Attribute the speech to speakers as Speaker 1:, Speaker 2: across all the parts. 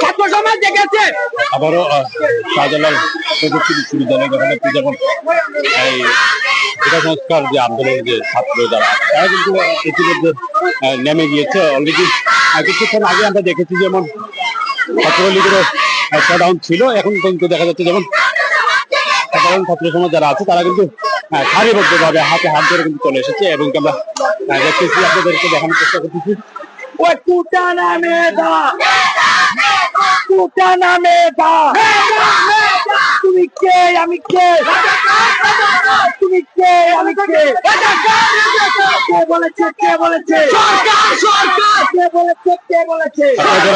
Speaker 1: ছাত্র সমাজ দেখেছে
Speaker 2: আবারও শাহজালাল প্রযুক্তি বিশ্ববিদ্যালয় গঠনের পর যেমন এই সংস্কার যে আন্দোলন যে ছাত্র যারা তারা কিন্তু ইতিমধ্যে নেমে গিয়েছে। অলরেডি কিছুক্ষণ আগে আমরা দেখেছি যেমন ছাত্রলীগেরও শডাউন ছিল। এখন কিন্তু দেখা যাচ্ছে যেমন সাধারণ ছাত্র সমাজ যারা আছে তারা কিন্তু আহ, সারিবদ্ধ ভাবে হাতে হাত ধরে কিন্তু চলে এসেছে এবং আমরা দেখতেছি আপনাদেরকে দেখানোর চেষ্টা করতেছি।
Speaker 1: কুটা দা। তুমি কে? আমি কে? তুমি কে? আমি কে? কে বলেছে? কে বলেছে? সরকার সরকার। কে বলেছে? কে বলেছে?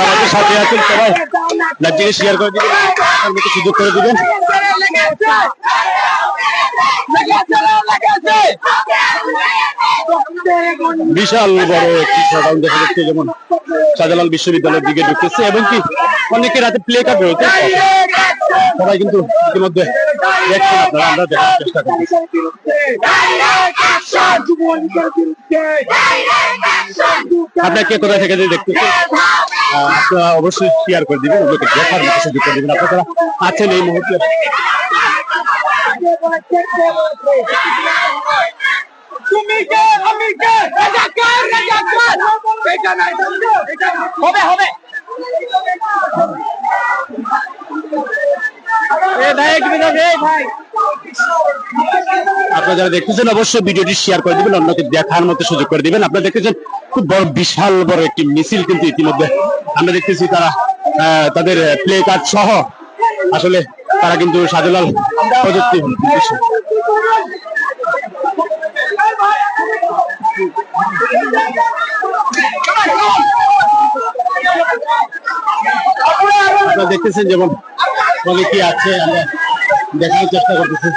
Speaker 2: আমাদের সাথে আছেন সবাই। লাইভটিকে শেয়ার করে দিবেন সুযোগ করে দিবেন। বিশাল বড় একটি শোডাউন দেখা যাচ্ছে, যেমন শাহজালাল বিশ্ববিদ্যালয়ের দিকে ঢুকতেছে, এবং কি অনেকের রাতে প্লে কার্ড রয়েছে সবাই কিন্তু ইতিমধ্যে আপনারা আমরা দেখার চেষ্টা করছি আপনার কে কোথা থেকে যে আপনারা অবশ্যই শেয়ার করে দিবেন দেখার সুযোগ করে দিবেন। আপনারা আছেন এই মুহূর্তে
Speaker 1: তুমি কে আমি কে রাজাকার রাজাকার এটা হবে হবে
Speaker 2: আপনারা যারা দেখতেছেন, অবশ্যই ভিডিওটি শেয়ার করে দিবেন, অন্যকে দেখার মতো সুযোগ করে দিবেন। আপনারা দেখতেছেন, খুব বড়, বিশাল বড় একটি মিছিল কিন্তু ইতিমধ্যে আমরা দেখতেছি তারা তাদের প্লে কার্ড সহ আসলে তারা কিন্তু শাহজালাল প্রযুক্তি আপনারা দেখতেছেন যেমন অনেকে আছে আমরা দেখানোর চেষ্টা করতেছি।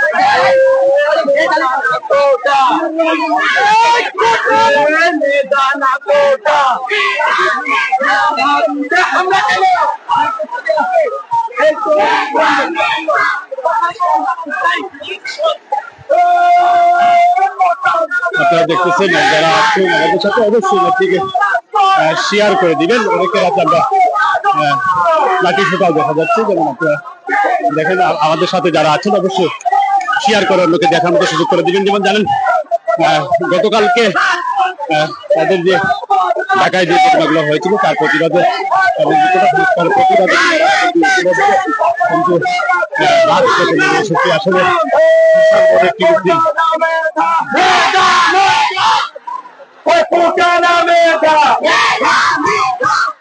Speaker 2: আপনারা দেখতেছেন যারা আছেন আমাদের সাথে অবশ্যই লাঠিকে শেয়ার করে দিবেন। অনেকের হাতে আমরা লাঠি ছোটাও দেখা যাচ্ছে। যেমন আপনারা দেখেন আমাদের সাথে যারা আছেন অবশ্যই শেয়ার করে অন্যকে দেখার মতো সুযোগ করে দিবেন। যেমন জানেন গতকালকে তাদের যে ঢাকায় যে ঘটনাগুলো হয়েছিল, তার প্রতিবাদে প্রতিবাদে কিন্তু আসলে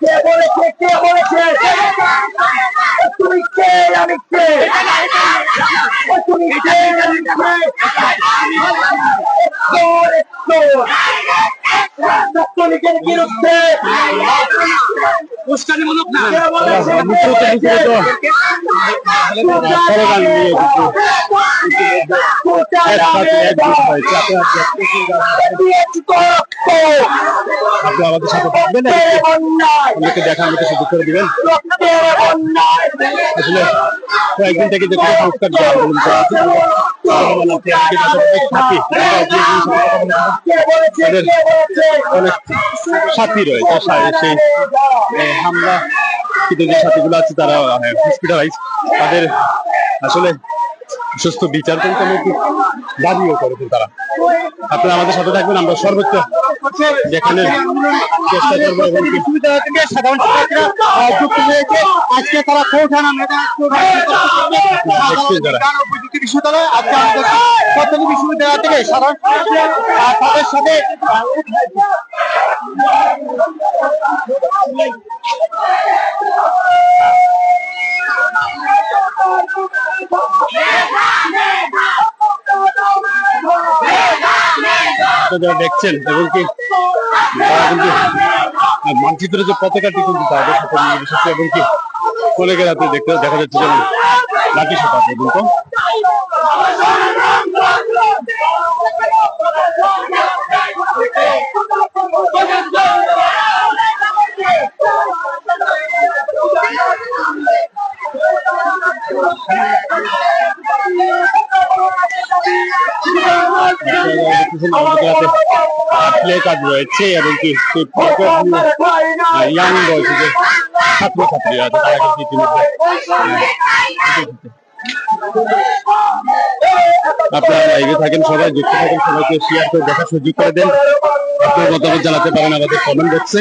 Speaker 1: কে বলেছে কে বলেছে তুমি কে আমি কে তুমি কে আমি কে বিরুদ্ধে উস্কানিমূলক না। কে বলেছে
Speaker 2: মুখ্যত মুখ্যত স্লোগান নিয়ে কিন্তু
Speaker 1: কোটা
Speaker 2: একসাথে
Speaker 1: নামে দা
Speaker 2: একজোট হয়েছে আপনারা দেখতেছেন যে
Speaker 1: দিয়েছি তো রক্ত
Speaker 2: আপনি আমাদের সাথে থাকবেন
Speaker 1: রক্তের অন্যায়
Speaker 2: অন্যকে দেখার করে দিবেন? আসলে কয়েকদিন থেকে যে সংস্কার সাথী রয়েছে সেই হামলা কিন্তু যে সাথীগুলো আছে, তারা হসপিটালাইজ তাদের আসলে সুস্থ বিচার কিন্তু দাবিও করেছেন তারা। আপনারা আমাদের সাথে থাকবেন আমরা সর্বোচ্চ যেখানে চেষ্টা করব এবং
Speaker 1: বিশ্ববিদ্যালয় থেকে সাধারণ শিক্ষার্থীরা যুক্ত হয়েছে। আজকে তারা কৌঠানা মেধা। প্রযুক্তি বিশ্ববিদ্যালয় আজকে আমাদের প্রত্যেক বিশ্ববিদ্যালয় থেকে সাধারণ শিক্ষার্থীরা তাদের সাথে
Speaker 2: দেখছেন এবং কিন্তু যে পতাকাটি কিন্তু তাদের সাথে এবং কি চলে গেলে আপনি দেখতে দেখা যাচ্ছে যেমন লাঠি সোটা পর্যন্ত
Speaker 1: আপনারা লাইভে থাকেন সবাই যুক্ত থাকেন সবাইকে শেয়ার করে দেখা সুযোগ করে দেন আপনার মতামত জানাতে পারেন আমাদের কমেন্ট বক্সে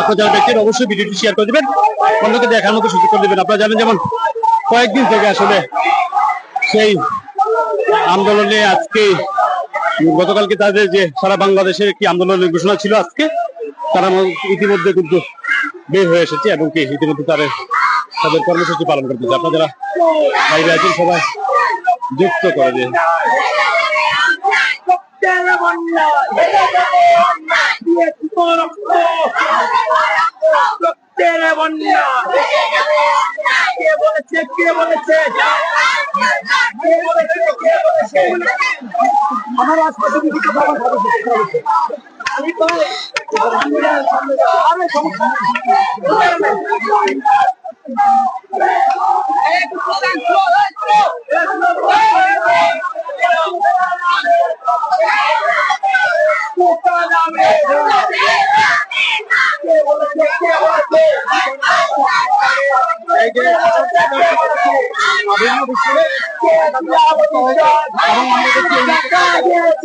Speaker 1: আপনার ব্যক্তির অবশ্যই ভিডিওটি শেয়ার করে দিবেন। অন্যকে দেখার মতো সুযোগ করে দিবেন। আপনারা জানেন, যেমন কয়েকদিন থেকে আসলে সেই আন্দোলনে আজকে, গতকালকে তাদের যে সারা বাংলাদেশের একটি আন্দোলনের ঘোষণা ছিল আজকে, তারা ইতিমধ্যে কিন্তু বের হয়ে এসেছে এবং কি ইতিমধ্যে তাদের তাদের কর্মসূচি পালন করতেছে। আপনারা বাইরে আছেন সবাই যুক্ত করে দিন।
Speaker 3: আমার আশপাশে কিছু খাবার খাবে আমি তো আমি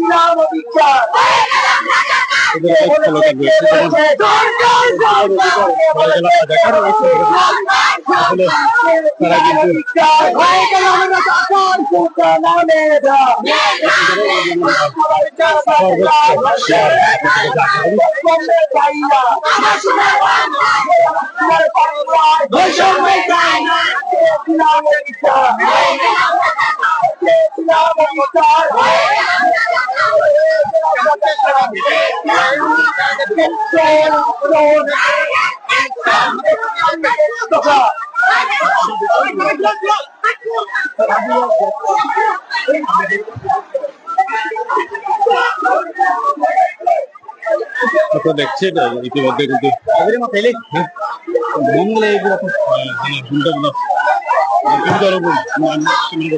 Speaker 3: সমস্যা
Speaker 1: এদের এক স্লোগান রয়েছে যেমন আসলে তারা কিন্তু দেখছেন আহ, ইতিমধ্যে কিন্তু মঙ্গলে এগুলো তো, আহ, মানে